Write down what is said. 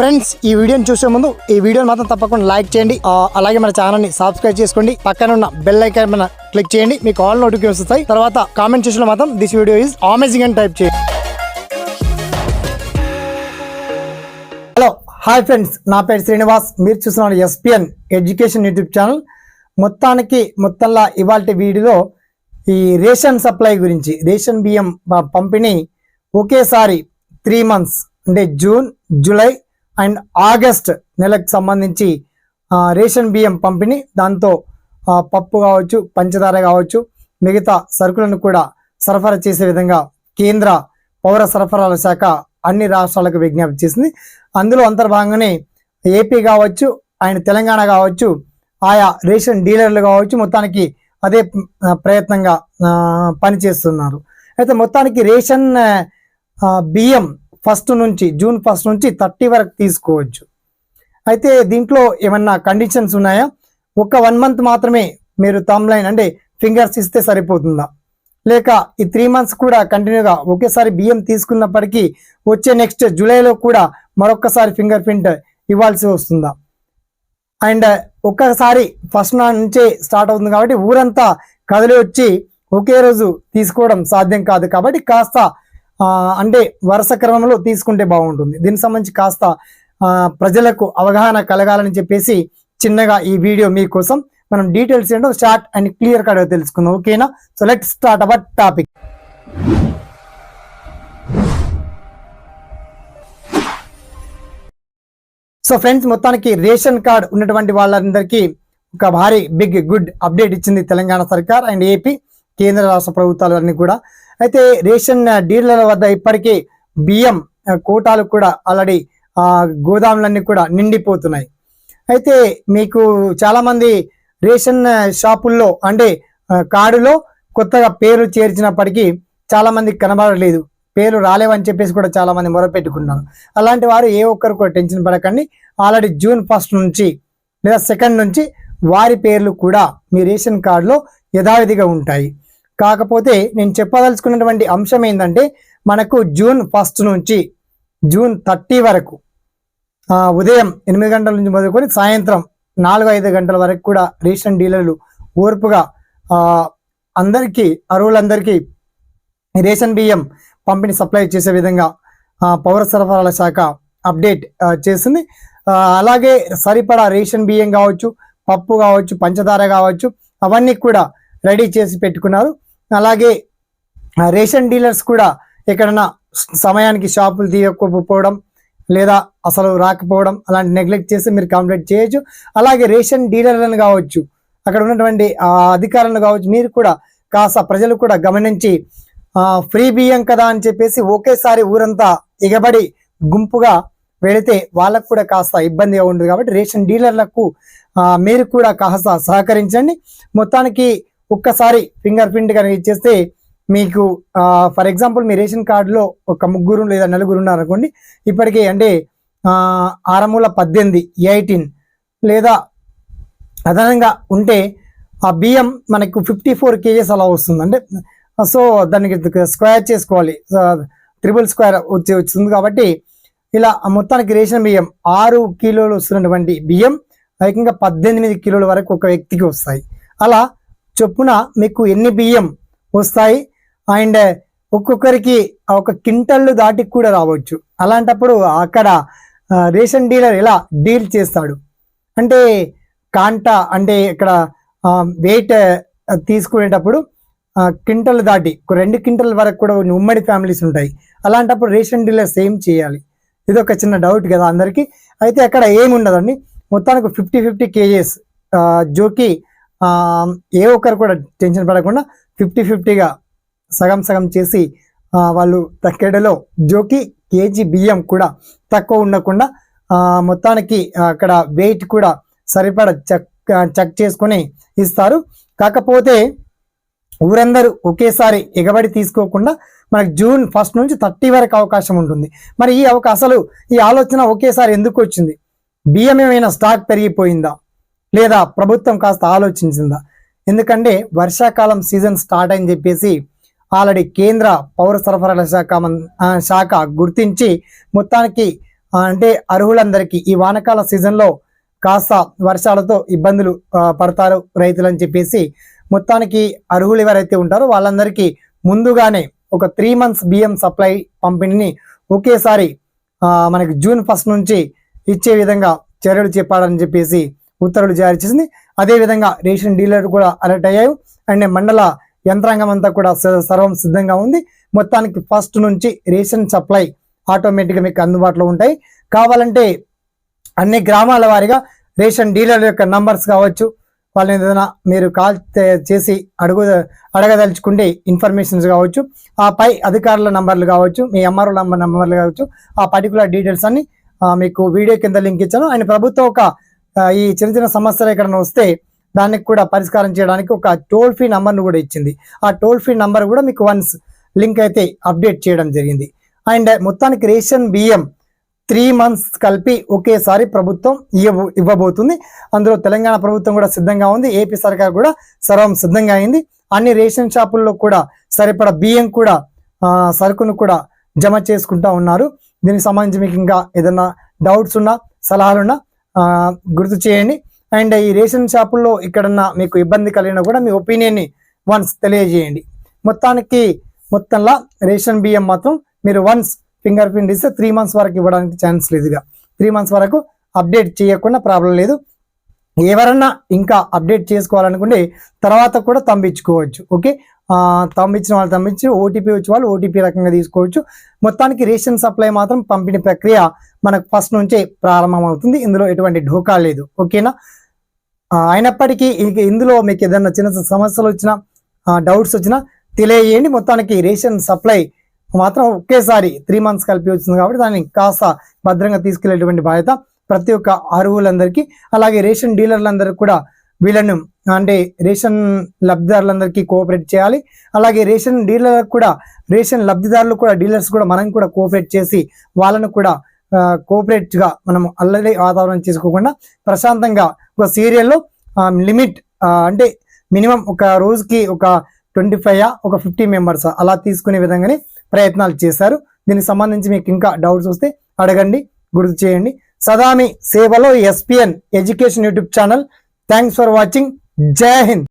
Friends ఈ వీడియోని చూసే ముందు ఈ వీడియోని మాత్రం తప్పకుండా లైక్ చేయండి. అలాగే మన ఛానల్ని సబ్స్క్రైబ్ చేసుకోండి. పక్కన ఉన్న బెల్ ఐకాన్ మన క్లిక్ చేయండి. మీకు ఆల్ నోటిఫికేషన్ వస్తాయి. తర్వాత కామెంట్ చేసిన మాత్రం దిస్ వీడియో ఈజ్ అమేజింగ్ అని టైప్ చేయండి. హలో హాయ్ ఫ్రెండ్స్ నా పేరు శ్రీనివాస్. మీరు చూస్తున్నారు ఎస్పిఎన్ ఎడ్యుకేషన్ యూట్యూబ్ ఛానల్ మొత్తానికి మొత్తంలో ఇవాళ వీడియోలో ఈ రేషన్ సప్లై గురించి రేషన్ బియ్యం పంపిణీ ఒకేసారి త్రీ మంత్స్ అంటే జూన్ జూలై అండ్ ఆగస్ట్ నెలకు సంబంధించి రేషన్ బియ్యం పంపిణీ దాంతో పప్పు కావచ్చు పంచదార కావచ్చు మిగతా సరుకులను కూడా సరఫరా చేసే విధంగా కేంద్ర పౌర సరఫరాల శాఖ అన్ని రాష్ట్రాలకు విజ్ఞప్తి చేసింది. అందులో అంతర్భాగంగానే ఏపీ కావచ్చు అండ్ తెలంగాణ కావచ్చు ఆయా రేషన్ డీలర్లు కావచ్చు మొత్తానికి అదే ప్రయత్నంగా పనిచేస్తున్నారు. అయితే మొత్తానికి రేషన్ బియ్యం ఫస్ట్ నుంచి జూన్ ఫస్ట్ నుంచి థర్టీ వరకు తీసుకోవచ్చు. అయితే దీంట్లో ఏమన్నా కండిషన్స్ ఉన్నాయా? ఒక వన్ మంత్ మాత్రమే మీరు థమ్ లైన్ అంటే ఫింగర్స్ ఇస్తే సరిపోతుందా? లేక ఈ త్రీ మంత్స్ కూడా కంటిన్యూగా ఒకేసారి బియ్యం తీసుకున్నప్పటికీ వచ్చే నెక్స్ట్ జూలైలో కూడా మరొకసారి ఫింగర్ ప్రింట్ ఇవ్వాల్సి వస్తుందా? అండ్ ఒక్కసారి ఫస్ట్ నా నుంచే స్టార్ట్ అవుతుంది కాబట్టి ఊరంతా కదిలి వచ్చి ఒకే రోజు తీసుకోవడం సాధ్యం కాదు కాబట్టి కాస్త అంటే వరుస క్రమంలో తీసుకుంటే బాగుంటుంది. దీనికి సంబంధించి కాస్త ప్రజలకు అవగాహన కలగాలని చెప్పేసి చిన్నగా ఈ వీడియో మీకోసం మనం డీటెయిల్స్ ఏంటో షార్ట్ అండ్ క్లియర్ కట్గా తెలుసుకుందాం. ఓకేనా? So let start our topic. So friends మొత్తానికి రేషన్ కార్డ్ ఉన్నటువంటి వాళ్ళందరికీ ఒక భారీ బిగ్ గుడ్ అప్డేట్ ఇచ్చింది తెలంగాణ సర్కార్ అండ్ ఏపీ కేంద్ర రాష్ట్ర ప్రభుత్వాలన్నీ కూడా. అయితే రేషన్ డీలర్ల వద్ద ఇప్పటికే బియ్యం కూటాలు కోటాలు కూడా ఆల్రెడీ గోదాములన్నీ కూడా నిండిపోతున్నాయి. అయితే మీకు చాలామంది రేషన్ షాపుల్లో అంటే కార్డులో కొత్తగా పేరు చేర్చినప్పటికీ చాలామంది కనబడలేదు. పేరు రాలేవని చెప్పేసి కూడా చాలామంది మొరపెట్టుకున్నారు అలాంటి వారు ఏ ఒక్కరు కూడా టెన్షన్ పడకండి. ఆల్రెడీ జూన్ ఫస్ట్ నుంచి లేదా సెకండ్ నుంచి వారి పేర్లు కూడా మీ రేషన్ కార్డులో యథావిధిగా ఉంటాయి. కాకపోతే నేను చెప్పదలుచుకున్నటువంటి అంశం ఏంటంటే మనకు జూన్ ఫస్ట్ నుంచి జూన్ థర్టీ వరకు ఉదయం ఎనిమిది గంటల నుంచి మొదలుకొని సాయంత్రం నాలుగు ఐదు గంటల వరకు కూడా రేషన్ డీలర్లు ఓర్పుగా అందరికీ అరువులందరికీ రేషన్ బియ్యం పంపిణీ సప్లై చేసే విధంగా పౌర సరఫరాల శాఖ అప్డేట్ చేసింది. అలాగే సరిపడా రేషన్ బియ్యం కావచ్చు పప్పు కావచ్చు పంచదార కావచ్చు అవన్నీ కూడా రెడీ చేసి పెట్టుకున్నారు. అలాగే రేషన్ డీలర్స్ కూడా ఎక్కడన్నా సమయానికి షాపులు తీయకపోవడం లేదా అసలు రాకపోవడం అలాంటి నెగ్లెక్ట్ చేసి మీరు కంప్లీట్ చేయొచ్చు. అలాగే రేషన్ డీలర్లను కావచ్చు అక్కడ ఉన్నటువంటి అధికారులను కావచ్చు మీరు కూడా కాస్త ప్రజలు కూడా గమనించి ఫ్రీ బియ్యం కదా అని చెప్పేసి ఒకేసారి ఊరంతా ఎగబడి గుంపుగా వెళితే వాళ్ళకు కూడా కాస్త ఇబ్బందిగా ఉండదు కాబట్టి రేషన్ డీలర్లకు మీరు కూడా కాస్త సహకరించండి. మొత్తానికి ఒక్కసారి ఫింగర్ ప్రింట్ కనుక ఇచ్చేస్తే మీకు ఫర్ ఎగ్జాంపుల్ మీ రేషన్ కార్డులో ఒక ముగ్గురు లేదా నలుగురు ఉన్నారు అనుకోండి ఇప్పటికే అంటే ఆరమూల పద్దెనిమిది ఎయిటీన్ లేదా అదనంగా ఉంటే ఆ బియ్యం మనకు ఫిఫ్టీ ఫోర్ కేజెస్ అలా వస్తుంది. అంటే సో దానికి స్క్వేర్ చేసుకోవాలి. త్రిబుల్ స్క్వేర్ వచ్చి వస్తుంది కాబట్టి ఇలా మొత్తానికి రేషన్ బియ్యం ఆరు కిలోలు వస్తున్నటువంటి బియ్యం ఏకంగా పద్దెనిమిది కిలోల వరకు ఒక వ్యక్తికి వస్తాయి. అలా చొప్పున మీకు ఎన్ని బియ్యం వస్తాయి? అండ్ ఒక్కొక్కరికి ఒక క్వింటల్ దాటి కూడా రావచ్చు. అలాంటప్పుడు అక్కడ రేషన్ డీలర్ ఎలా డీల్ చేస్తాడు? అంటే కాంట అంటే ఇక్కడ వెయిట్ తీసుకునేటప్పుడు క్వింటల్ దాటి ఒక రెండు క్వింటల్ వరకు కూడా ఉమ్మడి ఫ్యామిలీస్ ఉంటాయి. అలాంటప్పుడు రేషన్ డీలర్స్ ఏం చేయాలి? ఇది ఒక చిన్న డౌట్ కదా అందరికీ. అయితే అక్కడ ఏమి ఉండదండి మొత్తానికి ఫిఫ్టీ ఫిఫ్టీ కేజెస్ జోకి ఏ ఒక్కరు కూడా టెన్షన్ పడకుండా ఫిఫ్టీ ఫిఫ్టీగా సగం సగం చేసి వాళ్ళు తక్కెడలో జోకి కేజీ బియ్యం కూడా తక్కువ ఉండకుండా మొత్తానికి అక్కడ వెయిట్ కూడా సరిపడా చెక్ చెక్ చేసుకొని ఇస్తారు. కాకపోతే ఊరందరూ ఒకేసారి ఎగబడి తీసుకోకుండా మనకు జూన్ ఫస్ట్ నుంచి థర్టీ వరకు అవకాశం ఉంటుంది. మరి ఈ అవకాశాలు ఈ ఆలోచన ఒకేసారి ఎందుకు వచ్చింది? బియ్యం ఏమైనా స్టాక్ పెరిగిపోయిందా? లేదా ప్రభుత్వం కాస్త ఆలోచించిందా? ఎందుకంటే వర్షాకాలం సీజన్ స్టార్ట్ అని చెప్పేసి ఆల్రెడీ కేంద్ర పౌర సరఫరాల శాఖ శాఖ గుర్తించి మొత్తానికి అంటే అర్హులందరికీ ఈ వానకాల సీజన్లో కాస్త వర్షాలతో ఇబ్బందులు పడతారు రైతులు అని చెప్పేసి మొత్తానికి అర్హులు ఎవరైతే ఉంటారో వాళ్ళందరికీ ముందుగానే ఒక త్రీ మంత్స్ బియ్యం సప్లై పంపిణీని ఒకేసారి మనకి జూన్ ఫస్ట్ నుంచి ఇచ్చే విధంగా చర్యలు చెప్పాలని చెప్పేసి ఉత్తర్వులు జారీ చేసింది. అదేవిధంగా రేషన్ డీలర్ కూడా అలర్ట్ అయ్యాయి అండ్ మండల యంత్రాంగం అంతా కూడా సర్వం సిద్ధంగా ఉంది. మొత్తానికి ఫస్ట్ నుంచి రేషన్ సప్లై ఆటోమేటిక్గా మీకు అందుబాటులో ఉంటాయి. కావాలంటే అన్ని గ్రామాల వారిగా రేషన్ డీలర్ యొక్క నంబర్స్ కావచ్చు వాళ్ళని ఏదైనా మీరు కాల్ చేసి అడుగు అడగదలుచుకుంటే ఇన్ఫర్మేషన్స్ కావచ్చు ఆ పై అధికారుల నంబర్లు కావచ్చు మీ ఎంఆర్ఓ నంబర్ నంబర్లు కావచ్చు ఆ పర్టికులర్ డీటెయిల్స్ అన్ని మీకు వీడియో కింద లింక్ ఇచ్చాను. ఆయన ప్రభుత్వం ఒక ఈ చిన్న చిన్న సమస్యలు ఎక్కడైనా వస్తే దానికి కూడా పరిష్కారం చేయడానికి ఒక టోల్ ఫ్రీ నంబర్ను కూడా ఇచ్చింది. ఆ టోల్ ఫ్రీ నంబర్ కూడా మీకు వన్స్ లింక్ అయితే అప్డేట్ చేయడం జరిగింది. అండ్ మొత్తానికి రేషన్ బియ్యం త్రీ మంత్స్ కలిపి ఒకేసారి ప్రభుత్వం ఇవ్వ ఇవ్వబోతుంది. అందులో తెలంగాణ ప్రభుత్వం కూడా సిద్ధంగా ఉంది. ఏపీ సర్కార్ కూడా సర్వం సిద్ధంగా అయింది. అన్ని రేషన్ షాపుల్లో కూడా సరిపడా బియ్యం కూడా సరుకును కూడా జమ చేసుకుంటా ఉన్నారు. దీనికి సంబంధించి మీకు ఇంకా ఏదైనా డౌట్స్ ఉన్నా సలహాలున్నా గుర్తు చేయండి. అండ్ ఈ రేషన్ షాపుల్లో ఇక్కడన్నా మీకు ఇబ్బంది కలిగినా కూడా మీ ఒపీనియన్ని వన్స్ తెలియజేయండి. మొత్తానికి మొత్తంలో రేషన్ బియ్యం మాత్రం మీరు వన్స్ ఫింగర్ ప్రింట్ ఇస్తే త్రీ మంత్స్ వరకు ఇవ్వడానికి ఛాన్స్ లేదుగా. త్రీ మంత్స్ వరకు అప్డేట్ చేయకుండా ప్రాబ్లం లేదు. ఎవరన్నా ఇంకా అప్డేట్ చేసుకోవాలనుకుంటే తర్వాత కూడా తంపించుకోవచ్చు ఓకే? తంపించిన వాళ్ళు తంపించి ఓటీపీ వచ్చే వాళ్ళు ఓటీపీ రకంగా తీసుకోవచ్చు. మొత్తానికి రేషన్ సప్లై మాత్రం పంపిణీ ప్రక్రియ మనకు ఫస్ట్ నుంచే ప్రారంభమవుతుంది. ఇందులో ఎటువంటి ఢోకా లేదు. ఓకేనా? అయినప్పటికీ ఇందులో మీకు ఏదైనా చిన్న చిన్న సమస్యలు వచ్చినా డౌట్స్ వచ్చినా తెలియజేయండి. మొత్తానికి రేషన్ సప్లై మాత్రం ఒకేసారి త్రీ మంత్స్ కలిపి వచ్చింది కాబట్టి దాన్ని కాస్త భద్రంగా తీసుకెళ్ళేటువంటి బాధ్యత ప్రతి ఒక్క అర్హులందరికీ అలాగే రేషన్ డీలర్లందరికీ కూడా వీళ్ళను అంటే రేషన్ లబ్ధిదారులందరికీ కోఆపరేట్ చేయాలి. అలాగే రేషన్ డీలర్లకు కూడా రేషన్ లబ్ధిదారులు కూడా డీలర్స్ కూడా మనం కూడా కోఆపరేట్ చేసి వాళ్ళను కూడా కోఆపరేట్గా మనం అల్లరి వాతావరణం చేసుకోకుండా ప్రశాంతంగా ఒక సీరియల్లో లిమిట్ అంటే మినిమం ఒక రోజుకి ఒక ట్వంటీ ఫైవ్ ఒక ఫిఫ్టీ మెంబర్స్ అలా తీసుకునే విధంగానే ప్రయత్నాలు చేశారు. దీనికి సంబంధించి మీకు ఇంకా డౌట్స్ వస్తే అడగండి గుర్తు చేయండి. సదామి సేవలో SPN education YouTube channel. Thanks for watching జై హింద్